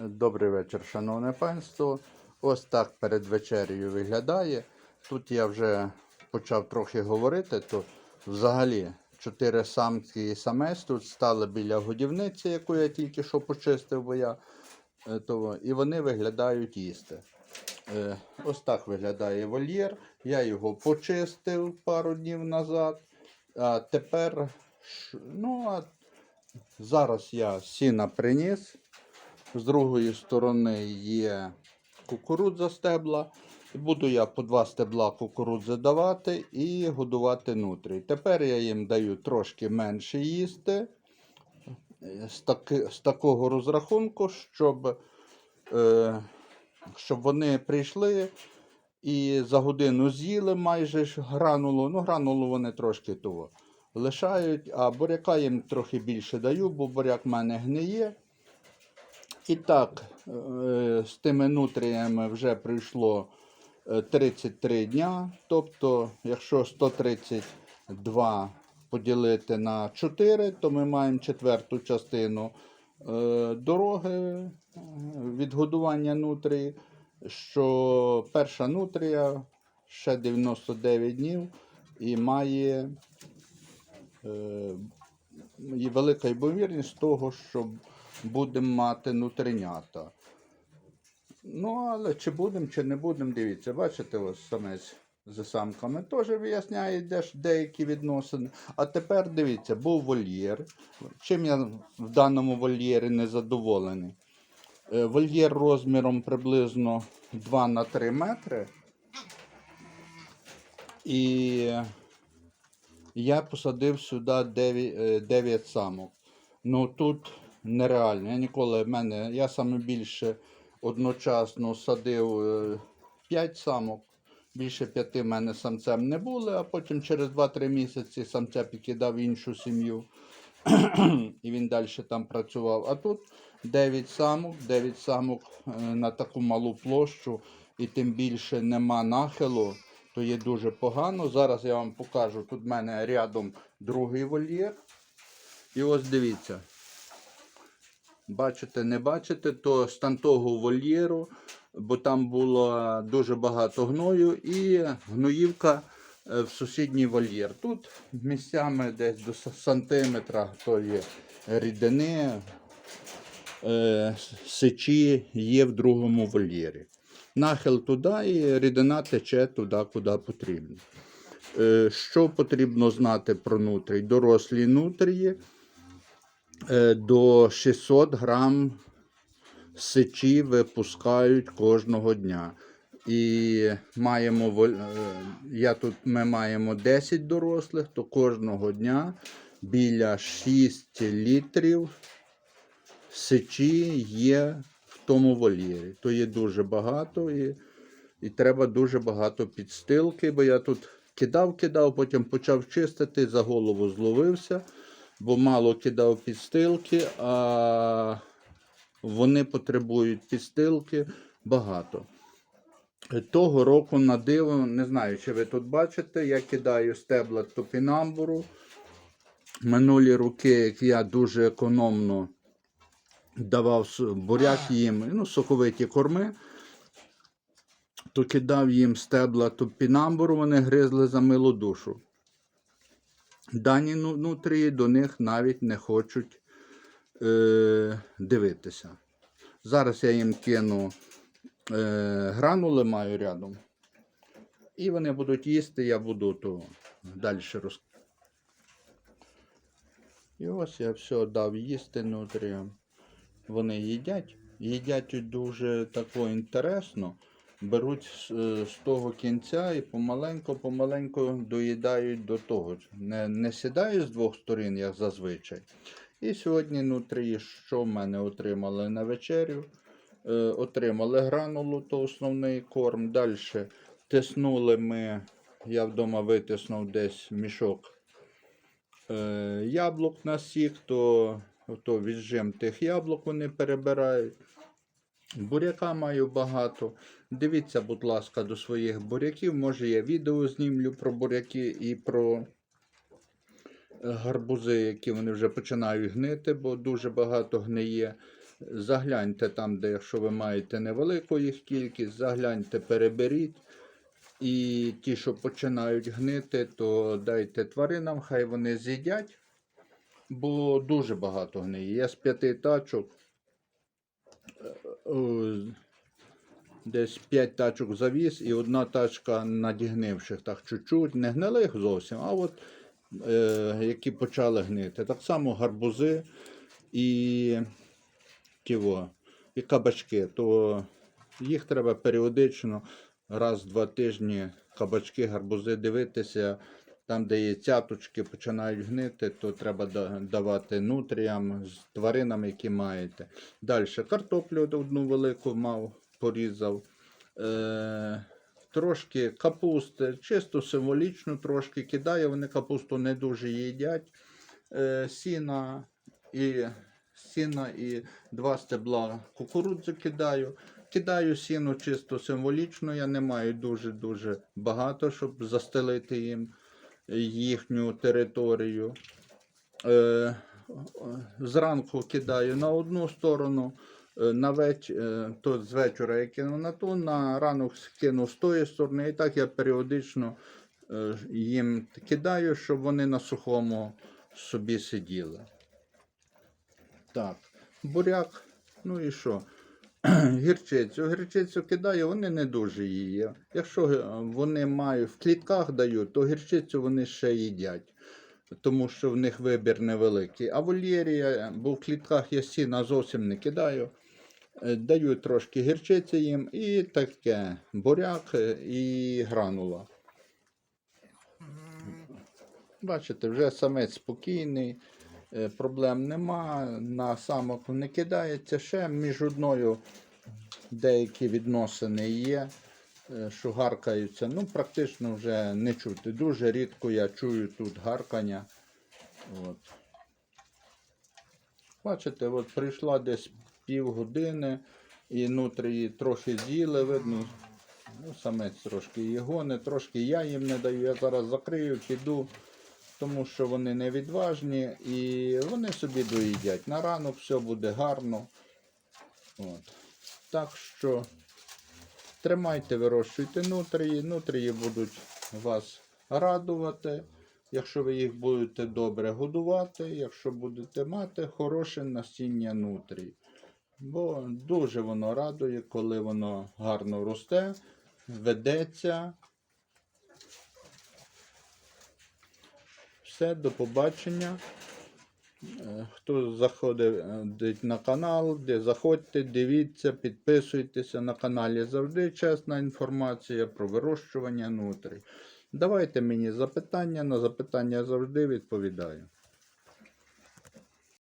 Добрий вечір, шановне панство. Ось так перед вечерею виглядає. Тут я вже почав трохи говорити, то взагалі чотири самки і самець тут стали біля годівниці, яку я тільки що почистив, бо я е, того, і вони виглядають їсти. Е, Ось так виглядає вольєр. Я його почистив пару днів назад. А тепер, ну, а зараз я сіна приніс. З другої сторони є кукурудза стебла. Буду я по два стебла кукурудзи давати і годувати нутрій. Тепер я їм даю трошки менше їсти е, з, таки, з такого розрахунку, щоб, е, щоб вони прийшли і за годину з'їли майже гранулу. Ну, гранулу вони трошки того лишають, а буряка їм трохи більше даю, бо буряк в мене гниє. І так, е, з тими нутріями вже пройшло е, 33 дня. Тобто, якщо 132 поділити на 4, то ми маємо четверту частину е, дороги е, відгодування нутрії, що перша нутрія ще 99 днів і має е, велика ймовірність того, що будемо мати нутринята. Ну, але чи будемо, чи не будемо, дивіться, бачите, ось самець з самками теж виясняє де ж деякі відносини. А тепер дивіться, був вольєр. Чим я в даному вольєрі не задоволений? Е, Вольєр розміром приблизно 2 на 3 метри. І я посадив сюди 9, 9 самок. Ну тут нереально. Я ніколи в мене, я саме більше одночасно садив 5 самок. Більше п'яти в мене самцем не були, а потім через 2-3 місяці самця підкидав іншу сім'ю. І він далі там працював. А тут 9 самок, 9 самок е, на таку малу площу, і тим більше нема нахилу, то є дуже погано. Зараз я вам покажу. Тут в мене рядом другий вольєр. І ось дивіться. Бачите, не бачите, то з вольєру, бо там було дуже багато гною і гноївка е, в сусідній вольєр. Тут місцями десь до сантиметра то є рідини, е, сечі є в другому вольєрі. Нахил туди і рідина тече туди, куди потрібно. Е, Що потрібно знати про нутрій? Дорослі нутрії до 600 грам сечі випускають кожного дня. І маємо, е, я тут ми маємо 10 дорослих, то кожного дня біля 6 літрів сечі є в тому вольєрі. То є дуже багато і, і треба дуже багато підстилки, бо я тут кидав, кидав, потім почав чистити, за голову зловився, бо мало кидав підстилки, а вони потребують підстилки багато. Того року на диво, не знаю, чи ви тут бачите, я кидаю стебла топінамбуру. Минулі роки, як я дуже економно давав буряк їм, ну, соковиті корми, то кидав їм стебла топінамбуру, вони гризли за милу душу. Дані ну- нутрії до них навіть не хочуть е, дивитися. Зараз я їм кину е, гранули маю рядом. І вони будуть їсти, я буду то далі роз... І ось я все дав їсти нутріям. Вони їдять. Їдять дуже тако інтересно. Беруть з, е, того кінця і помаленько-помаленько доїдають до того. Не, не сідають з двох сторін, як зазвичай. І сьогодні нутрії, що в мене отримали на вечерю? Е, отримали гранулу, то основний корм. Далі тиснули ми, я вдома витиснув десь мішок е, яблук на сік, то, то віджим тих яблук вони перебирають. Буряка маю багато. Дивіться, будь ласка, до своїх буряків. Може я відео знімлю про буряки і про гарбузи, які вони вже починають гнити, бо дуже багато гниє. Загляньте там, де якщо ви маєте невелику їх кількість, загляньте, переберіть. І ті, що починають гнити, то дайте тваринам, хай вони з'їдять, бо дуже багато гниє. Я з п'яти тачок, десь п'ять тачок завіз, і одна тачка надігнивших, так чуть-чуть, не гнилих зовсім, а от е, які почали гнити. Так само гарбузи і, тіво, і кабачки, то їх треба періодично раз в два тижні кабачки, гарбузи дивитися. Там, де є цяточки, починають гнити, то треба давати нутріям з тваринам, які маєте. Далі картоплю одну велику мав, порізав. Е, трошки капусти, чисто символічно трошки кидаю. Вони капусту не дуже їдять. Е, сіна і сіна і два стебла кукурудзи кидаю. Кидаю сіно чисто символічно, я не маю дуже-дуже багато, щоб застелити їм їхню територію. Е, зранку кидаю на одну сторону, е, на веч... е, то з вечора я кину на ту, на ранок кину з тої сторони. І так я періодично їм кидаю, щоб вони на сухому собі сиділи. Так, буряк, ну і що? Гірчицю. Гірчицю кидаю, вони не дуже її. Якщо е, вони мають в клітках дають, то гірчицю вони ще їдять, тому що в них вибір невеликий. А вольєрі, я- бо в клітках я сіна зовсім не кидаю. Е, Даю трошки гірчиці їм і таке буряк е, і гранула. Бачите, вже самець спокійний, е, проблем нема, на самок не кидається. Ще між одною деякі відносини є, е, що гаркаються. Ну, практично вже не чути. Дуже рідко я чую тут гаркання. От. Бачите, от прийшла десь півгодини і нутрії трохи з'їли, видно. Ну, самець трошки її гоне, трошки я їм не даю. Я зараз закрию, піду, тому що вони не відважні і вони собі доїдять. На ранок все буде гарно. От. Так що тримайте, вирощуйте нутрії. Нутрії будуть вас радувати, якщо ви їх будете добре годувати, якщо будете мати хороше насіння нутрій. Бо дуже воно радує, коли воно гарно росте, ведеться. Все, до побачення. Е, Хто заходить на канал, де заходьте, дивіться, підписуйтеся на каналі. Завжди чесна інформація про вирощування нутрій. Давайте мені запитання, на запитання завжди відповідаю.